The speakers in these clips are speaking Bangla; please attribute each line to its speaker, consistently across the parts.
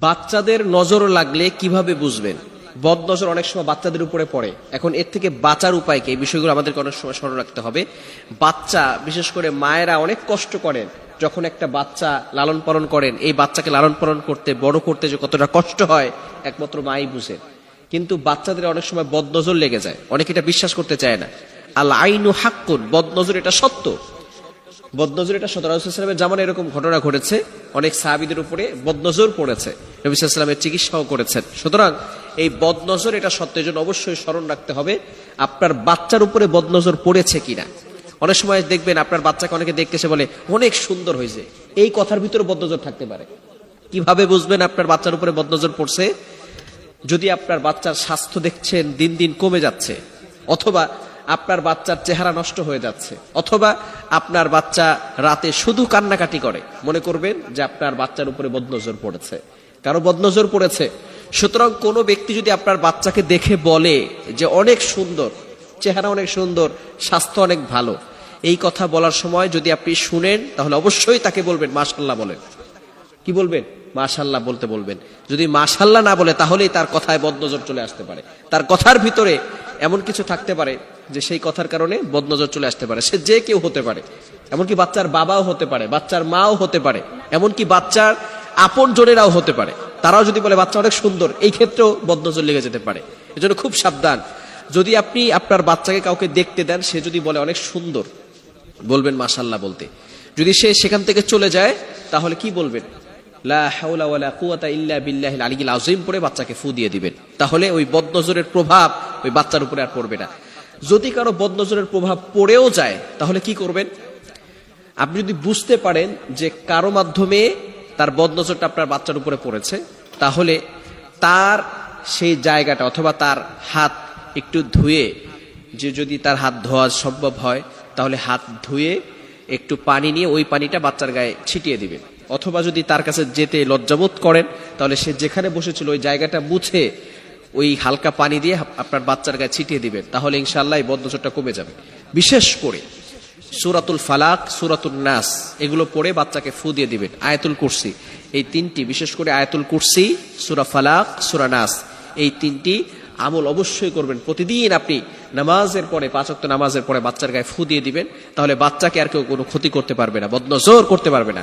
Speaker 1: বাচ্চাদের নজর লাগলে কীভাবে বুঝবেন? বদ নজর অনেক সময় বাচ্চাদের উপরে পড়ে। এখন এর থেকে বাঁচার উপায় কি? এই বিষয়গুলো আমাদেরকে অনেক সময় স্মরণ রাখতে হবে। বাচ্চা, বিশেষ করে মায়েরা অনেক কষ্ট করেন। যখন একটা বাচ্চা লালন পালন করেন, এই বাচ্চাকে লালন পালন করতে, বড় করতে যে কতটা কষ্ট হয়, একমাত্র মাই বুঝে কিন্তু বাচ্চাদের অনেক সময় বদনজর লেগে যায়। অনেকে এটা বিশ্বাস করতে চায় না। আল আইনু হাক্কুন, বদনজর এটা সত্য। বদনজর এটা সতরামের জামান এরকম ঘটনা ঘটেছে। অনেক সাহাবিদের উপরে বদনজর পড়েছে। নবী সাল্লামের চিকিৎসাও করেছেন। সুতরাং এই বদনজর এটা সত্যের জন্য অবশ্যই স্মরণ রাখতে হবে, আপনার বাচ্চার উপরে বদনজর পড়েছে কিনা। অনেক সময় দেখবেন আপনার বাচ্চাকে অনেকে দেখতে এসে বলে, অনেক সুন্দর হয়েছে। এই কথার ভিতরে বদনজর থাকতে পারে। কীভাবে বুঝবেন আপনার বাচ্চার উপরে বদনজর পড়ছে? যদি আপনার বাচ্চার স্বাস্থ্য দেখছেন, দিন দিন কমে যাচ্ছে, অথবা আপনার বাচ্চার চেহারা নষ্ট হয়ে যাচ্ছে, অথবা আপনার বাচ্চা রাতে শুধু কান্নাকাটি করে, মনে করবেন যে আপনার বাচ্চার উপরে বদনজর পড়েছে। কারও বদনজর পড়েছে। সুতরাং কোনো ব্যক্তি যদি আপনার বাচ্চাকে দেখে বলে যে অনেক সুন্দর, চেহারা অনেক সুন্দর, স্বাস্থ্য অনেক ভালো, এই কথা বলার সময় যদি আপনি শুনেন, তাহলে অবশ্যই তাকে বলবেন মাশাল্লাহ বলেন। কি বলবেন? মাশাল্লাহ বলতে বলবেন। যদি মাশাল্লাহ না বলে, তাহলেই তার কথায় বদনজর চলে আসতে পারে। তার কথার ভিতরে এমন কিছু থাকতে পারে যে সেই কথার কারণে বদনজর চলে আসতে পারে। সে যে কেউ হতে পারে। এমনকি বাচ্চার বাবাও হতে পারে, বাচ্চার মাও হতে পারে। এমনকি বাচ্চার আপন জনেরাও হতে পারে। তারাও যদি বলে, বাচ্চা অনেক সুন্দর, এই ক্ষেত্রেও বদনজর লেগে যেতে পারে। এজন্য খুব সাবধান। যদি আপনি আপনার বাচ্চাকে কাউকে দেখতে দেন, সে যদি বলে, অনেক সুন্দর, বলবেন মাশাল্লাহ বলতে। যদি সে সেখান থেকে চলে যায়, তাহলে কি বলবেন? লা হাওলা ওয়ালা কুওয়াতা ইল্লা বিল্লাহিল আলিয়্যিল আযীম পরে বাচ্চাকে ফু দিয়ে দিবেন। তাহলে ওই বদনজরের প্রভাব ওই বাচ্চার উপরে আর পড়বে না। যদি কারও বদনজরের প্রভাব পড়েও যায়, তাহলে কি করবেন? আপনি যদি বুঝতে পারেন যে কারও মাধ্যমে তার বদনজরটা আপনার বাচ্চার উপরে পড়েছে, তাহলে তার সেই জায়গাটা অথবা তার হাত একটু ধুয়ে, যে যদি তার হাত ধোয়া সম্ভব হয়, তাহলে হাত ধুয়ে একটু পানি নিয়ে ওই পানিটা বাচ্চার গায়ে ছিটিয়ে দিবেন অথবা যদি তার কাছে যেতে লজ্জাবোধ করেন, তাহলে সে যেখানে বসেছিল ওই জায়গাটা মুছে ওই হালকা পানি দিয়ে আপনার বাচ্চার গায়ে ছিটিয়ে দিবেন, তাহলে ইনশাল্লাহ এই বদনজরটা কমে যাবে। বিশেষ করে সুরাতুল ফালাক সুরাতুল নাস, এগুলো পড়ে বাচ্চাকে ফু দিয়ে দিবেন। আয়াতুল কুরসি, এই তিনটি, বিশেষ করে আয়াতুল কুরসি, সুরা ফালাক, সুরা নাস, এই তিনটি আমল অবশ্যই করবেন। প্রতিদিন আপনি নামাজের পরে পাঁচক্ত নামাজের পরে বাচ্চার গায়ে ফু দিয়ে দিবেন, তাহলে বাচ্চাকে আর কেউ কোনো ক্ষতি করতে পারবে না, বদনজর করতে পারবে না।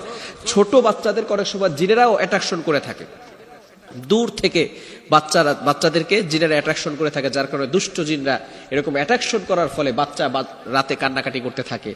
Speaker 1: ছোট বাচ্চাদের অনেক সময় জিনেরাও অ্যাট্রাকশন করে থাকে। দূর থেকে বাচ্চারা, বাচ্চাদেরকে জিনেরা অ্যাট্রাকশন করে থাকে, যার কারণে দুষ্ট জিনরা এরকম অ্যাট্রাকশন করার ফলে বাচ্চা রাতে কান্নাকাটি করতে থাকে।